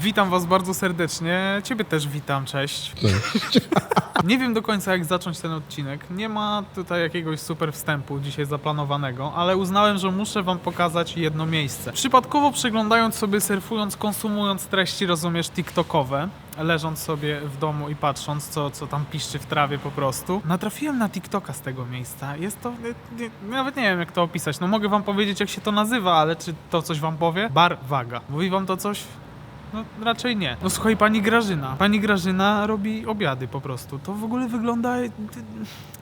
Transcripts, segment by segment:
Witam was bardzo serdecznie. Ciebie też witam, cześć. Nie wiem do końca jak zacząć ten odcinek. Nie ma tutaj jakiegoś super wstępu dzisiaj zaplanowanego, ale uznałem, że muszę wam pokazać jedno miejsce. Przypadkowo przeglądając sobie, surfując, konsumując treści, rozumiesz, TikTokowe, leżąc sobie w domu i patrząc, co, co tam piszczy w trawie po prostu, natrafiłem na TikToka z tego miejsca. Jest to, nie, nawet nie wiem jak to opisać. No mogę wam powiedzieć jak się to nazywa, ale czy to coś wam powie? Bar Waga. Mówi wam to coś? No raczej nie. No słuchaj, pani Grażyna. Pani Grażyna robi obiady po prostu. To w ogóle wygląda ty-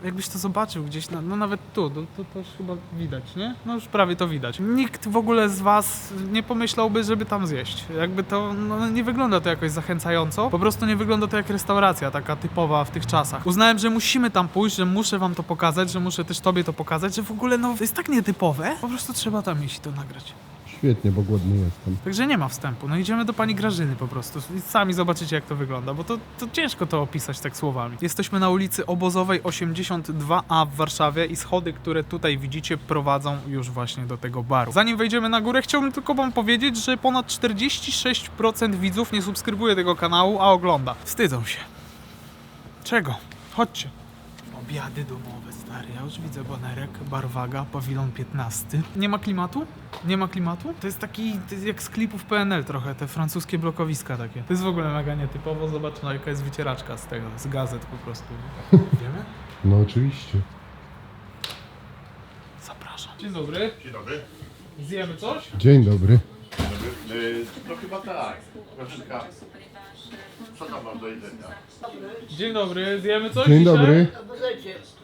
jakbyś to zobaczył gdzieś, na, no nawet tu, to, to, już chyba widać, nie? No już prawie to widać. Nikt w ogóle z was nie pomyślałby, żeby tam zjeść. Jakby to, no nie wygląda to jakoś zachęcająco. Po prostu nie wygląda to jak restauracja taka typowa w tych czasach. Uznałem, że musimy tam pójść, że muszę wam to pokazać, że muszę też tobie to pokazać, że w ogóle no jest tak nietypowe. Po prostu trzeba tam iść i to nagrać. Świetnie, bo głodny jestem. Także nie ma wstępu. No idziemy do pani Grażyny po prostu. I sami zobaczycie, jak to wygląda, bo to, to ciężko to opisać tak słowami. Jesteśmy na ulicy Obozowej 82A w Warszawie i schody, które tutaj widzicie, prowadzą już właśnie do tego baru. Zanim wejdziemy na górę, chciałbym tylko wam powiedzieć, że ponad 46% widzów nie subskrybuje tego kanału, a ogląda. Wstydzą się. Czego? Chodźcie. Obiady domowe, stary. Ja już widzę banerek, barwaga, pawilon 15. Nie ma klimatu? Nie ma klimatu? To jest taki to jest jak z klipów PNL trochę, te francuskie blokowiska takie. To jest w ogóle mega nietypowo. Zobacz, no, jaka jest wycieraczka z tego, z gazet po prostu. Wiemy? No oczywiście. Zapraszam. Dzień dobry. Dzień dobry. Zjemy coś? Dzień dobry. Dzień dobry. Yy, no chyba tak. Co tam mam do jedzenia? Dzień dobry. Zjemy coś Dzień dzisiaj? dobry.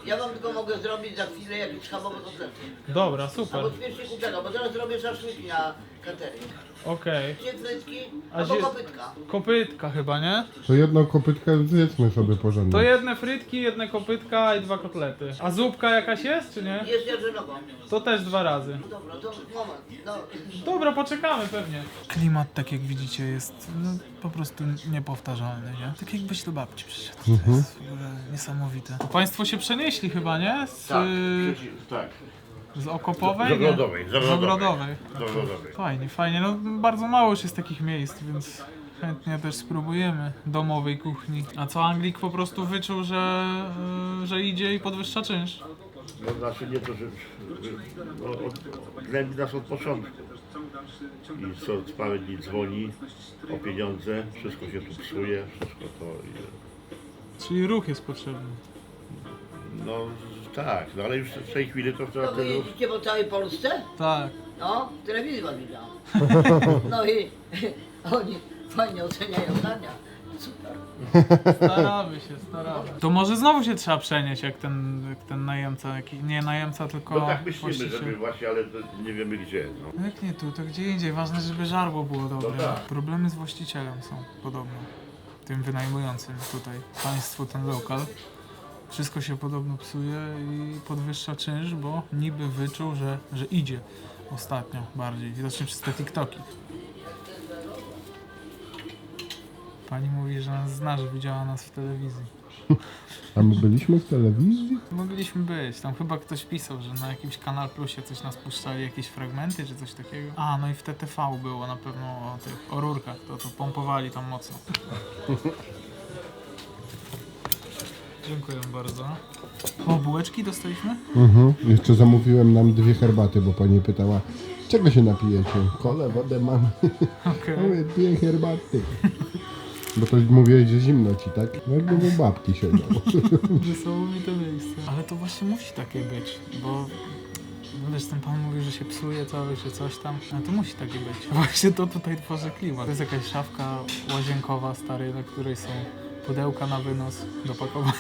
Ja wam tylko mogę zrobić za chwilę jakieś schabowe kotlety. Dobra, super. Albo świeczniku tego, bo teraz robię szaszłyki na catering. Okej. Gdzie frytki, A albo gdzie- kopytka. Kopytka chyba, nie? To jedną kopytkę zjedzmy sobie porządnie. To jedne frytki, jedne kopytka i dwa kotlety. A zupka jakaś jest, czy nie? Jest jarzynową. To też dwa razy. Dobra, to moment. No, Dobra, poczekamy pewnie. Klimat, tak jak widzicie, jest no, po prostu niepowtarzalny, nie? Tak jakbyś do babci przyszedł. To jest w ogóle niesamowite. Państwo się przenieśli chyba, nie? Z, Tak. y, przeci- Tak. z Okopowej? Z nie? Ogrodowej, z Ogrodowej. Fajnie, fajnie. No bardzo mało już jest takich miejsc, więc chętnie też spróbujemy domowej kuchni. A co Anglik po prostu wyczuł, że, y, że idzie i podwyższa czynsz? No znaczy nie to, że no, od- gnębi nas od początku. I co parę dni dzwoni o pieniądze, wszystko się tu psuje, wszystko to. i- Czyli ruch jest potrzebny. No tak, no ale już w tej chwili to to teraz wy ten ruch. jeździcie po całej Polsce? Tak. No, w telewizji was widziałam. No i oni fajnie oceniają dania. Staramy się, staramy. To może znowu się trzeba przenieść, jak ten, jak ten najemca, jaki, nie najemca, tylko No tak myślimy, właściciel. żeby właśnie, ale to nie wiemy gdzie. No. No Jak nie tu, to gdzie indziej. Ważne, żeby żarło było dobre. No tak. Problemy z właścicielem są podobno. Tym wynajmującym tutaj państwu ten lokal. Wszystko się podobno psuje i podwyższa czynsz, bo niby wyczuł, że, że idzie ostatnio bardziej. Widocznie przez te TikToki. Pani mówi, że nas zna, że widziała nas w telewizji. A my byliśmy w telewizji? Mogliśmy być. Tam chyba ktoś pisał, że na jakimś Kanal Plusie coś nas puszczali, jakieś fragmenty czy coś takiego. A, no i w TTV było na pewno o tych o rurkach, to, to pompowali tam mocno. Dziękuję bardzo. O, bułeczki dostaliśmy? Mhm. Jeszcze zamówiłem nam dwie herbaty, bo pani pytała, czego się napijecie? Kole, wodę mamy. Okej. Mówię, dwie herbaty. Bo to mówiłeś, że zimno ci, tak? No jakby u babki siedział. Niesamowite miejsce. Ale to właśnie musi takie być, bo no wiesz, ten pan mówi, że się psuje cały, czy coś tam, ale to musi takie być. Właśnie to tutaj tworzy klimat. To jest jakaś szafka łazienkowa stary, na której są pudełka na wynos do pakowania.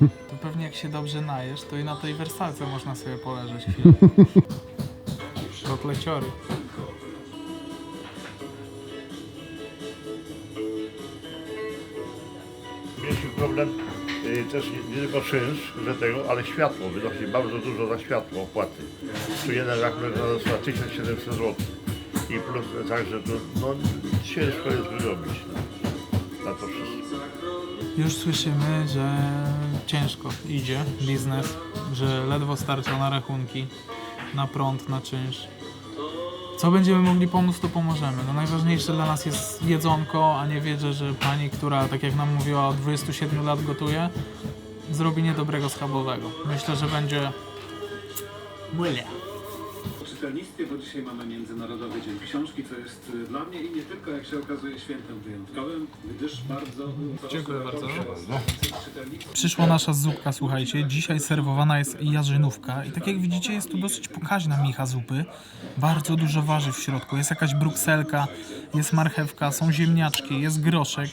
To pewnie jak się dobrze najesz, to i na tej wersalce można sobie poleżeć chwilę. Kotleciory. Problem y, też nie, nie tylko czynsz, że tego, ale światło. Wynosi bardzo dużo za światło opłaty. Tu jeden rachunek na 1700 zł. I plus także to no, ciężko jest wyrobić no, na to wszystko. Już słyszymy, że ciężko idzie biznes, że ledwo starcza na rachunki, na prąd, na czynsz. Co będziemy mogli pomóc, to pomożemy. No najważniejsze dla nas jest jedzonko, a nie wierzę, że pani, która tak jak nam mówiła od 27 lat gotuje, zrobi niedobrego schabowego. Myślę, że będzie... Myle. Czytelnictwie, bo dzisiaj mamy Międzynarodowy Dzień Książki, co jest y, dla mnie i nie tylko, jak się okazuje, świętem wyjątkowym, gdyż bardzo... Dziękuję bardzo. Przyszła nasza zupka, słuchajcie. Dzisiaj serwowana jest jarzynówka i tak jak widzicie jest tu dosyć pokaźna micha zupy. Bardzo dużo warzyw w środku. Jest jakaś brukselka, jest marchewka, są ziemniaczki, jest groszek.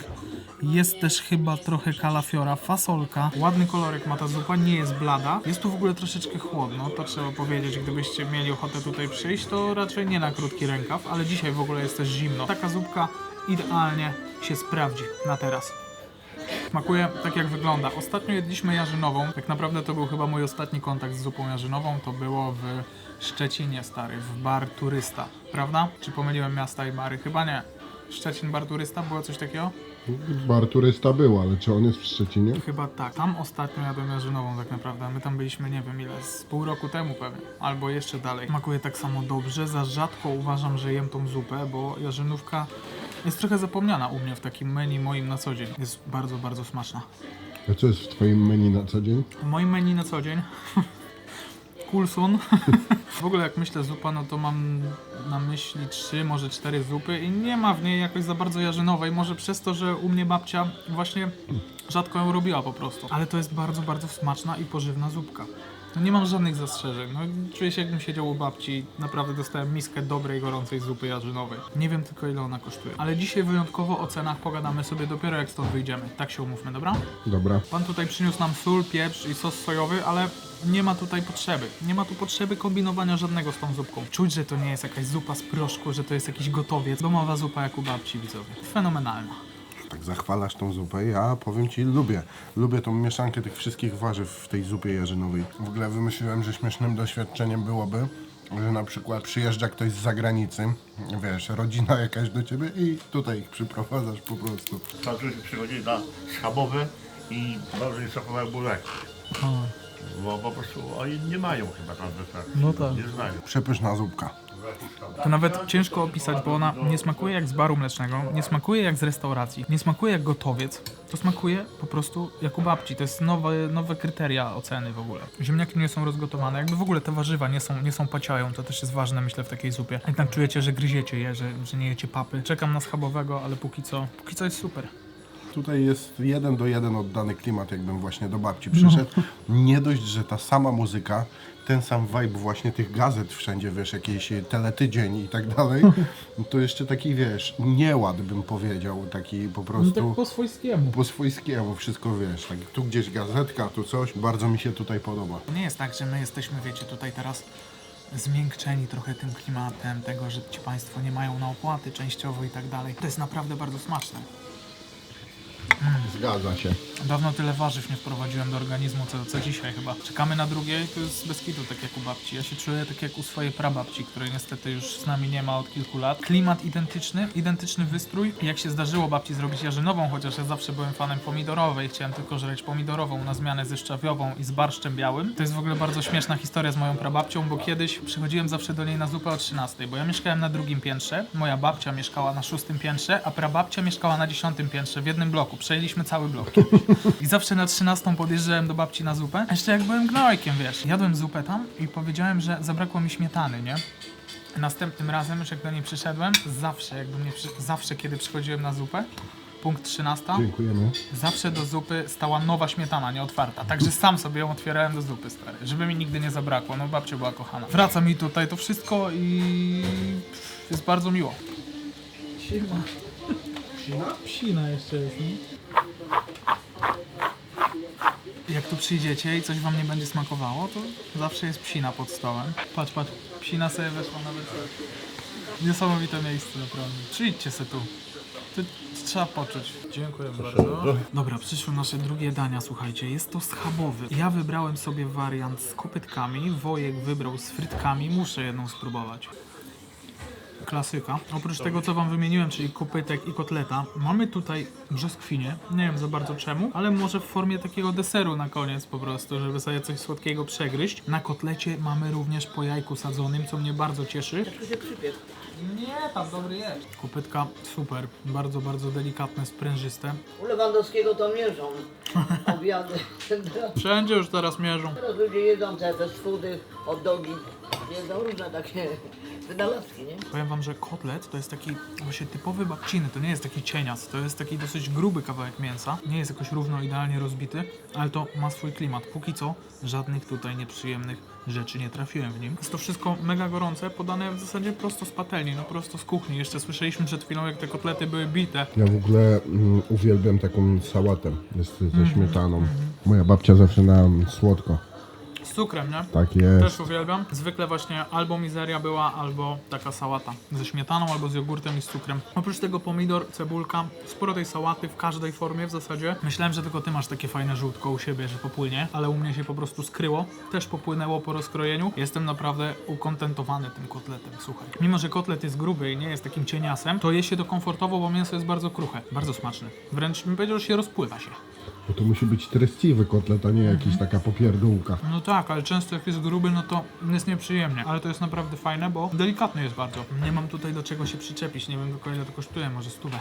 Jest też chyba trochę kalafiora, fasolka. Ładny kolorek ma ta zupa, nie jest blada. Jest tu w ogóle troszeczkę chłodno, to trzeba powiedzieć. Gdybyście mieli ochotę tutaj przyjść, to raczej nie na krótki rękaw, ale dzisiaj w ogóle jest też zimno. Taka zupka idealnie się sprawdzi na teraz. Smakuje tak jak wygląda. Ostatnio jedliśmy jarzynową. Tak naprawdę to był chyba mój ostatni kontakt z zupą jarzynową. To było w Szczecinie stary, w bar turysta. Prawda? Czy pomyliłem miasta i bary? Chyba nie. Szczecin bar turysta było coś takiego? Bar turysta był, ale czy on jest w Szczecinie? Chyba tak. Tam ostatnio jadłem jarzynową tak naprawdę. My tam byliśmy nie wiem ile, z pół roku temu pewnie. Albo jeszcze dalej. Smakuje tak samo dobrze. Za rzadko uważam, że jem tą zupę, bo jarzynówka jest trochę zapomniana u mnie w takim menu moim na co dzień. Jest bardzo, bardzo smaczna. A co jest w twoim menu na co dzień? W moim menu na co dzień Coulson. w ogóle jak myślę zupa, no to mam na myśli trzy, może cztery zupy i nie ma w niej jakoś za bardzo jarzynowej. Może przez to, że u mnie babcia właśnie rzadko ją robiła po prostu. Ale to jest bardzo, bardzo smaczna i pożywna zupka. No nie mam żadnych zastrzeżeń. No, czuję się jakbym siedział u babci. Naprawdę dostałem miskę dobrej, gorącej zupy jarzynowej. Nie wiem tylko ile ona kosztuje. Ale dzisiaj wyjątkowo o cenach pogadamy sobie dopiero jak stąd wyjdziemy. Tak się umówmy, dobra? Dobra. Pan tutaj przyniósł nam sól, pieprz i sos sojowy, ale nie ma tutaj potrzeby. Nie ma tu potrzeby kombinowania żadnego z tą zupką. Czuć, że to nie jest jakaś zupa z proszku, że to jest jakiś gotowiec. Domowa zupa jak u babci, widzowie. Fenomenalna. Tak zachwalasz tą zupę, ja powiem ci, lubię. Lubię tą mieszankę tych wszystkich warzyw w tej zupie jarzynowej. W ogóle wymyśliłem, że śmiesznym doświadczeniem byłoby, że na przykład przyjeżdża ktoś z zagranicy, wiesz, rodzina jakaś do ciebie i tutaj ich przyprowadzasz po prostu. Francuzi przychodzili na schabowe i bardzo nie smakowały buraki. Bo po prostu oni nie mają chyba tam wystarczy. No tak. Nie znają. Przepyszna zupka. To nawet ciężko opisać, bo ona nie smakuje jak z baru mlecznego, nie smakuje jak z restauracji, nie smakuje jak gotowiec. To smakuje po prostu jak u babci. To jest nowe, nowe kryteria oceny w ogóle. Ziemniaki nie są rozgotowane, jakby w ogóle te warzywa nie są, nie są paciają. To też jest ważne, myślę, w takiej zupie. Jednak czujecie, że gryziecie je, że, że nie jecie papy. Czekam na schabowego, ale póki co, póki co jest super. Tutaj jest jeden do jeden oddany klimat, jakbym właśnie do babci przyszedł. Nie dość, że ta sama muzyka, ten sam vibe właśnie tych gazet wszędzie, wiesz, jakiś teletydzień i tak dalej, to jeszcze taki, wiesz, nieład bym powiedział, taki po prostu swojskiemu. po swojskiemu wszystko, wiesz, tak tu gdzieś gazetka, tu coś, bardzo mi się tutaj podoba. To nie jest tak, że my jesteśmy, wiecie, tutaj teraz zmiękczeni trochę tym klimatem, tego, że ci Państwo nie mają na opłaty częściowo i tak dalej. To jest naprawdę bardzo smaczne. Zgadza się. Dawno tyle warzyw nie wprowadziłem do organizmu, co, co dzisiaj chyba. Czekamy na drugie to jest bez kitu, tak jak u babci. Ja się czuję tak jak u swojej prababci, której niestety już z nami nie ma od kilku lat. Klimat identyczny, identyczny wystrój. Jak się zdarzyło babci zrobić jarzynową, chociaż ja zawsze byłem fanem pomidorowej, chciałem tylko żreć pomidorową na zmianę ze szczawiową i z barszczem białym. To jest w ogóle bardzo śmieszna historia z moją prababcią, bo kiedyś przychodziłem zawsze do niej na zupę o 13, bo ja mieszkałem na drugim piętrze, moja babcia mieszkała na szóstym piętrze, a prababcia mieszkała na dziesiątym piętrze w jednym bloku. Przejęliśmy cały blok. I zawsze na 13 podjeżdżałem do babci na zupę. Jeszcze jak byłem gnojkiem, wiesz. Jadłem zupę tam i powiedziałem, że zabrakło mi śmietany, nie? Następnym razem, już jak do niej przyszedłem, zawsze, jakby mnie przy... zawsze kiedy przychodziłem na zupę, punkt 13, Dziękujemy. zawsze do zupy stała nowa śmietana, nieotwarta. Także sam sobie ją otwierałem do zupy, stary. Żeby mi nigdy nie zabrakło. No babcia była kochana. Wraca mi tutaj to wszystko i jest bardzo miło. Psina. Psina? Psina jeszcze jest, nie? Jak tu przyjdziecie i coś wam nie będzie smakowało, to zawsze jest psina pod stołem. Patrz, patrz, psina sobie weszła nawet. Niesamowite miejsce, naprawdę. Przyjdźcie se tu. To trzeba poczuć. Dziękuję bardzo. Dobra, przyszły nasze drugie dania, słuchajcie. Jest to schabowy. Ja wybrałem sobie wariant z kopytkami, Wojek wybrał z frytkami. Muszę jedną spróbować. Klasyka. Oprócz tego, co wam wymieniłem, czyli kopytek i kotleta, mamy tutaj brzoskwinie. Nie wiem za bardzo czemu, ale może w formie takiego deseru na koniec po prostu, żeby sobie coś słodkiego przegryźć. Na kotlecie mamy również po jajku sadzonym, co mnie bardzo cieszy. Nie, tam dobry jest. Kopytka super, bardzo, bardzo delikatne, sprężyste. U Lewandowskiego to mierzą. Obiady. Wszędzie już teraz mierzą. Teraz ludzie jedzą te fast foody, hot dogi. Jedzą różne takie wynalazki, nie? Powiem wam, że kotlet to jest taki właśnie typowy babciny, to nie jest taki cienias, to jest taki dosyć gruby kawałek mięsa. Nie jest jakoś równo idealnie rozbity, ale to ma swój klimat. Póki co żadnych tutaj nieprzyjemnych rzeczy nie trafiłem w nim. Jest to wszystko mega gorące, podane w zasadzie prosto z patelni, no prosto z kuchni. Jeszcze słyszeliśmy przed chwilą, jak te kotlety były bite. Ja w ogóle mm, uwielbiam taką sałatę z, ze śmietaną. Moja babcia zawsze na słodko. Z cukrem, nie? Tak jest. Też uwielbiam. Zwykle właśnie albo mizeria była, albo taka sałata ze śmietaną, albo z jogurtem i z cukrem. Oprócz tego pomidor, cebulka, sporo tej sałaty w każdej formie w zasadzie. Myślałem, że tylko ty masz takie fajne żółtko u siebie, że popłynie, ale u mnie się po prostu skryło. Też popłynęło po rozkrojeniu. Jestem naprawdę ukontentowany tym kotletem, słuchaj. Mimo, że kotlet jest gruby i nie jest takim cieniasem, to je się to komfortowo, bo mięso jest bardzo kruche, bardzo smaczne. Wręcz bym powiedział, że się rozpływa się. Bo to musi być treściwy kotlet, a nie jakiś taka popierdółka. No tak, ale często jak jest gruby, no to jest nieprzyjemnie. Ale to jest naprawdę fajne, bo delikatny jest bardzo. Nie mam tutaj do czego się przyczepić, nie wiem tylko ile to kosztuje, może stówę.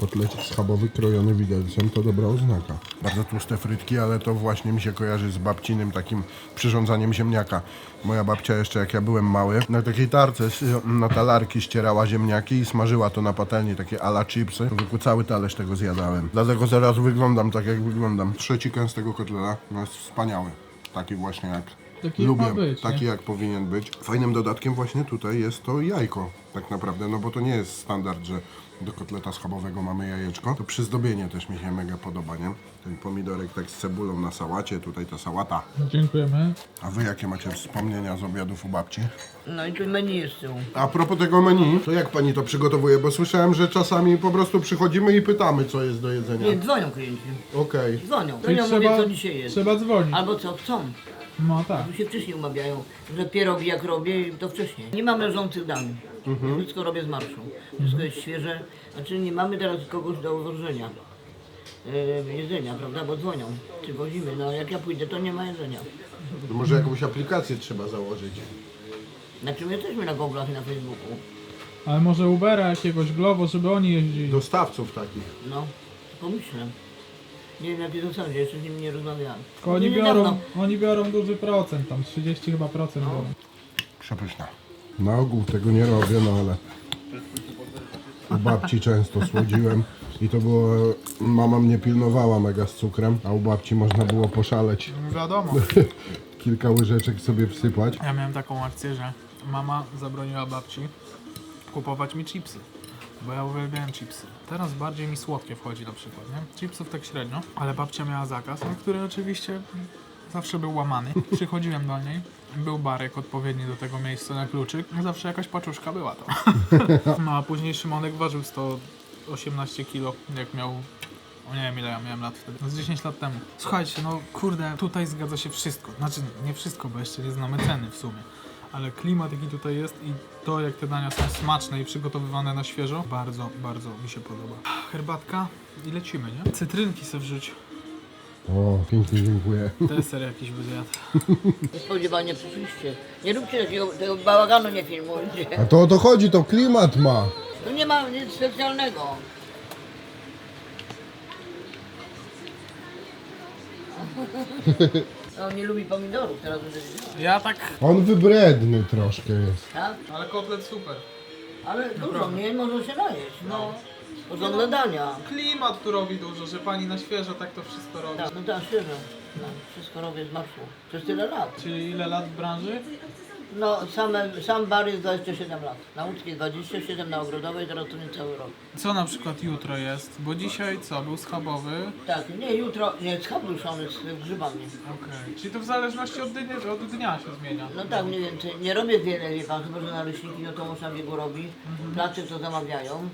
Kotlecik schabowy krojony widelcem to dobra oznaka. Bardzo tłuste frytki, ale to właśnie mi się kojarzy z babcinym takim przyrządzaniem ziemniaka. Moja babcia jeszcze jak ja byłem mały, na takiej tarce z- na talarki ścierała ziemniaki i smażyła to na patelni, takie ala chipsy. Tylko cały talerz tego zjadałem. Dlatego zaraz wyglądam tak jak wyglądam. Trzeci kęs tego kotleta no jest wspaniały. Taki właśnie jak Taki lubię, być, taki nie? jak powinien być. Fajnym dodatkiem właśnie tutaj jest to jajko, tak naprawdę, no bo to nie jest standard, że do kotleta schabowego mamy jajeczko. To przyzdobienie też mi się mega podoba, nie? Ten pomidorek tak z cebulą na sałacie, tutaj ta sałata. Dziękujemy. A wy jakie macie wspomnienia z obiadów u babci? No i tu menu jest z tyłu. A propos tego menu, to jak pani to przygotowuje? Bo słyszałem, że czasami po prostu przychodzimy i pytamy, co jest do jedzenia. Nie, dzwonią klienci. Okej. Dzwonią. Dzwonią, mówię, co dzisiaj jest. trzeba dzwonić. Albo co chcą. No tak. Tu się wcześniej umawiają, że pierogi jak robię, to wcześniej. Nie mam leżących danych. Wszystko robię z marszu. Wszystko jest świeże. Znaczy nie mamy teraz kogoś do uwożenia. Yy, jedzenia, prawda? Bo dzwonią. Czy wozimy? No jak ja pójdę, to nie ma jedzenia. Może jakąś aplikację trzeba założyć. Znaczy my jesteśmy na Google'ach i na Facebooku. Ale może Ubera jakiegoś Glovo, żeby oni jeździli. Dostawców takich. No, pomyślę. Nie wiem jakie zasadzie, jeszcze z nimi nie rozmawiałem. Tylko oni No, niedawno. biorą, oni biorą duży procent, tam 30 chyba procent biorą. Przepyszna. Na ogół tego nie robię, no ale u babci często słodziłem i to było, mama mnie pilnowała mega z cukrem, a u babci można było poszaleć, No Wiadomo. kilka łyżeczek sobie wsypać. Ja miałem taką akcję, że mama zabroniła babci kupować mi chipsy. Bo ja uwielbiałem chipsy. Teraz bardziej mi słodkie wchodzi na przykład, nie? Chipsów tak średnio, ale babcia miała zakaz, no, który oczywiście zawsze był łamany. Przychodziłem do niej, był barek odpowiedni do tego miejsca na kluczyk, zawsze jakaś paczuszka była to. No a później Szymonek ważył 118 kg, jak miał o nie wiem ile ja miałem lat wtedy. No z 10 lat temu. Słuchajcie, no kurde, tutaj zgadza się wszystko. Znaczy nie wszystko, bo jeszcze nie znamy ceny w sumie. Ale klimat jaki tutaj jest i to jak te dania są smaczne i przygotowywane na świeżo, bardzo, bardzo mi się podoba. Herbatka i lecimy, nie? Cytrynki se wrzuć. O, pięknie dziękuję. Deser jakiś by zjadł. Niespodziewanie przyszliście. Nie róbcie takiego, tego bałaganu, nie filmujcie. A to o to chodzi, to klimat ma. Tu nie ma nic specjalnego. On nie lubi pomidorów, teraz będę wiedziała. Ja tak... On wybredny troszkę jest. Tak? Ale kotlet super. Ale dużo nie może się najeść. No. Porządne dania. Klimat tu robi dużo, że pani na świeżo tak to wszystko robi. Tak, no tak, szczerze. No, wszystko robię z marszu. Przez tyle lat. Czyli ile lat w branży? No, same, sam bar jest 27 lat. Na łódzkiej 27, na ogrodowej, teraz to nie cały rok. Co na przykład jutro jest? Bo dzisiaj co? Był schabowy. Tak, nie, jutro, nie, schabruszony z grzybami. Okej. Czyli to w zależności od dnia, od dnia się zmienia. No tak, mniej więcej. Nie robię wiele, wie pan, chyba że naleśniki, no to można biegu robi. Platy to zamawiają.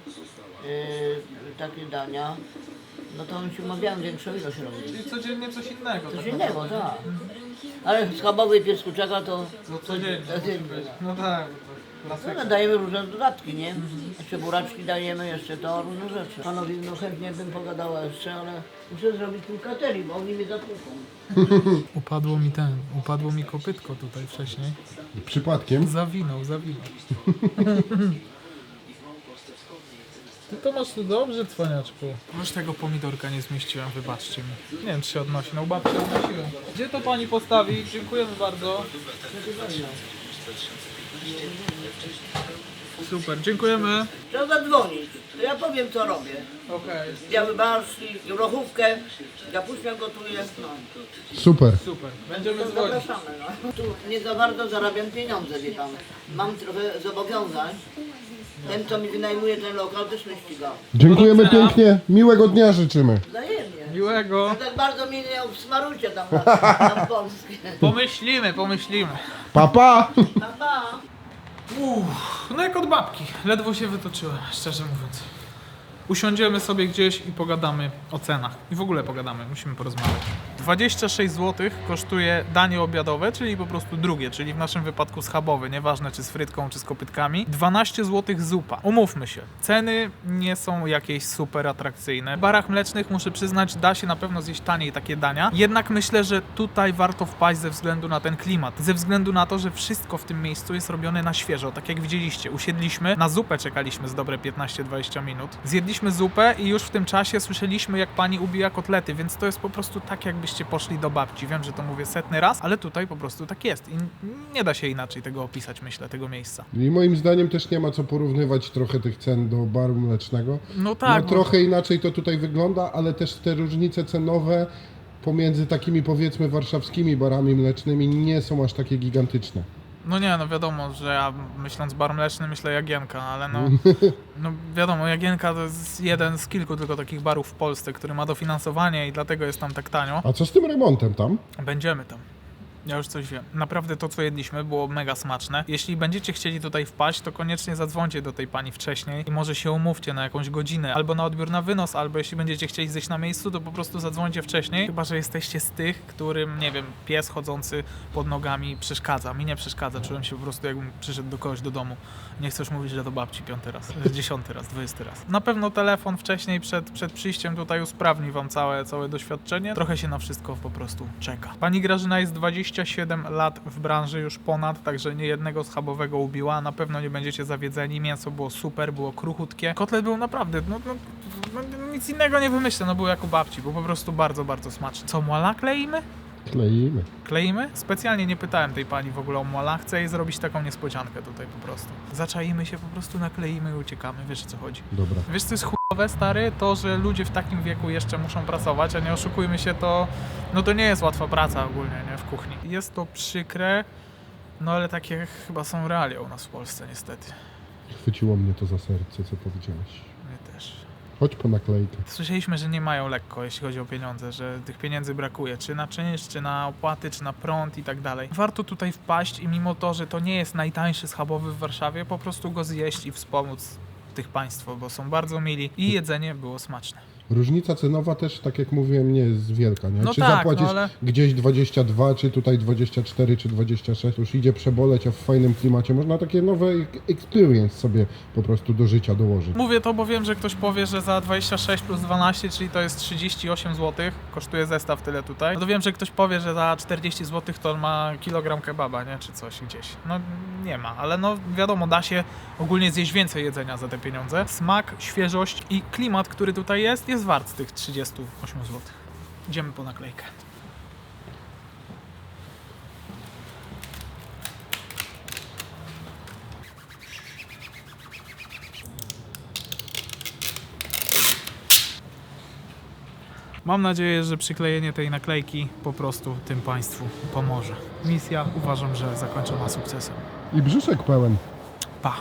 Yy, takie dania. No to oni się umawiają, większą ilość robić. Czyli codziennie coś innego. Coś tak innego, naprawdę. tak. Ale schabowy pies kurczaka to No codziennie musi być. No tak. No, dajemy różne dodatki, nie? Jeszcze buraczki dajemy, jeszcze to, różne rzeczy. Panowie, no chętnie bym pogadała jeszcze, ale muszę zrobić tu catering, bo oni mnie zatłuką. Upadło mi ten, upadło mi kopytko tutaj wcześniej. Przypadkiem. Zawinął, zawinął. Ty to masz tu dobrze, cwaniaczku. Już tego pomidorka nie zmieściłem, wybaczcie mi. Nie wiem, czy się odnosi. No babcia odnosiłem. Gdzie to pani postawi? Dziękujemy bardzo. Super, dziękujemy. Trzeba zadzwonić, to ja powiem co robię. Okej, Biały barszcz, grochówkę, kapuśnia gotuję, no. Super. super. Będziemy dzwonić. zapraszamy, no. Tu nie za bardzo zarabiam pieniądze, wie pan. Mam trochę zobowiązań. Ten, co mi wynajmuje ten lokal, też mnie ściga. Dziękujemy pięknie. Miłego dnia życzymy. Wzajemnie. Miłego. No tak bardzo mnie nie obsmarujcie tam na, na Polskie. Pomyślimy, pomyślimy. Papa! Pa, pa. Uff, no jak od babki. Ledwo się wytoczyłem, szczerze mówiąc. Usiądziemy sobie gdzieś i pogadamy o cenach. I w ogóle pogadamy, musimy porozmawiać. 26 zł kosztuje danie obiadowe, czyli po prostu drugie, czyli w naszym wypadku schabowy, nieważne czy z frytką, czy z kopytkami. 12 zł zupa. Umówmy się, ceny nie są jakieś super atrakcyjne. W barach mlecznych, muszę przyznać, da się na pewno zjeść taniej takie dania. Jednak myślę, że tutaj warto wpaść ze względu na ten klimat. Ze względu na to, że wszystko w tym miejscu jest robione na świeżo. Tak jak widzieliście, usiedliśmy, na zupę czekaliśmy z dobre 15-20 minut. Zjedliśmy zupę i już w tym czasie słyszeliśmy, jak pani ubija kotlety, więc to jest po prostu tak, jakbyście poszli do babci. Wiem, że to mówię setny raz, ale tutaj po prostu tak jest. I nie da się inaczej tego opisać, myślę, tego miejsca. I moim zdaniem też nie ma co porównywać trochę tych cen do baru mlecznego. No tak. no, bo- trochę inaczej to tutaj wygląda, ale też te różnice cenowe pomiędzy takimi powiedzmy warszawskimi barami mlecznymi nie są aż takie gigantyczne. No nie, no wiadomo, że ja myśląc bar mleczny myślę Jagienka, ale no, no wiadomo, Jagienka to jest jeden z kilku tylko takich barów w Polsce, który ma dofinansowanie i dlatego jest tam tak tanio. A co z tym remontem tam? Będziemy tam. Ja już coś wiem. Naprawdę to, co jedliśmy, było mega smaczne. Jeśli będziecie chcieli tutaj wpaść, to koniecznie zadzwońcie do tej pani wcześniej i może się umówcie na jakąś godzinę, albo na odbiór na wynos, albo jeśli będziecie chcieli zejść na miejscu, to po prostu zadzwońcie wcześniej. Chyba, że jesteście z tych, którym, nie wiem, pies chodzący pod nogami przeszkadza. Mi nie przeszkadza, czułem się po prostu jakbym przyszedł do kogoś do domu. Nie chcesz mówić, że to babci piąty raz, dziesiąty raz, dwudziesty raz. Na pewno telefon wcześniej przed, przed przyjściem tutaj usprawni wam całe, całe doświadczenie. Trochę się na wszystko po prostu czeka. Pani Grażyna jest 27 lat w branży już ponad, także nie jednego schabowego ubiła. Na pewno nie będziecie zawiedzeni. Mięso było super, było kruchutkie. Kotlet był naprawdę, no, no, no nic innego nie wymyślę, no był jak u babci, był po prostu bardzo, bardzo smaczny. Co, mola kleimy? Kleimy. Kleimy? Specjalnie nie pytałem tej pani w ogóle o mola. Chcę jej zrobić taką niespodziankę tutaj po prostu. Zaczaimy się, po prostu nakleimy i uciekamy. Wiesz o co chodzi. Dobra. Wiesz co jest chujowe, stary? To, że ludzie w takim wieku jeszcze muszą pracować, a nie oszukujmy się, to no to nie jest łatwa praca ogólnie, nie? W kuchni. Jest to przykre, no ale takie chyba są realia u nas w Polsce niestety. Chwyciło mnie to za serce, co powiedziałeś. My też. Chodź po naklejkę. Słyszeliśmy, że nie mają lekko, jeśli chodzi o pieniądze, że tych pieniędzy brakuje, czy na czynsz, czy na opłaty, czy na prąd i tak dalej. Warto tutaj wpaść i mimo to, że to nie jest najtańszy schabowy w Warszawie, po prostu go zjeść i wspomóc tych państwo, bo są bardzo mili i jedzenie było smaczne. Różnica cenowa też, tak jak mówiłem, nie jest wielka, nie? No czy tak, zapłacisz no ale- gdzieś 22, czy tutaj 24, czy 26, już idzie przeboleć, a w fajnym klimacie można takie nowe ek- experience sobie po prostu do życia dołożyć. Mówię to, bo wiem, że ktoś powie, że za 26 plus 12, czyli to jest 38 zł, kosztuje zestaw tyle tutaj. No to wiem, że ktoś powie, że za 40 zł to on ma kilogram kebaba, nie? Czy coś gdzieś. No nie ma, ale no wiadomo, da się ogólnie zjeść więcej jedzenia za te pieniądze. Smak, świeżość i klimat, który tutaj jest, jest wart tych 38 zł. Idziemy po naklejkę. Mam nadzieję, że przyklejenie tej naklejki po prostu tym Państwu pomoże. Misja uważam, że zakończona sukcesem. I brzuszek pełen. Pa!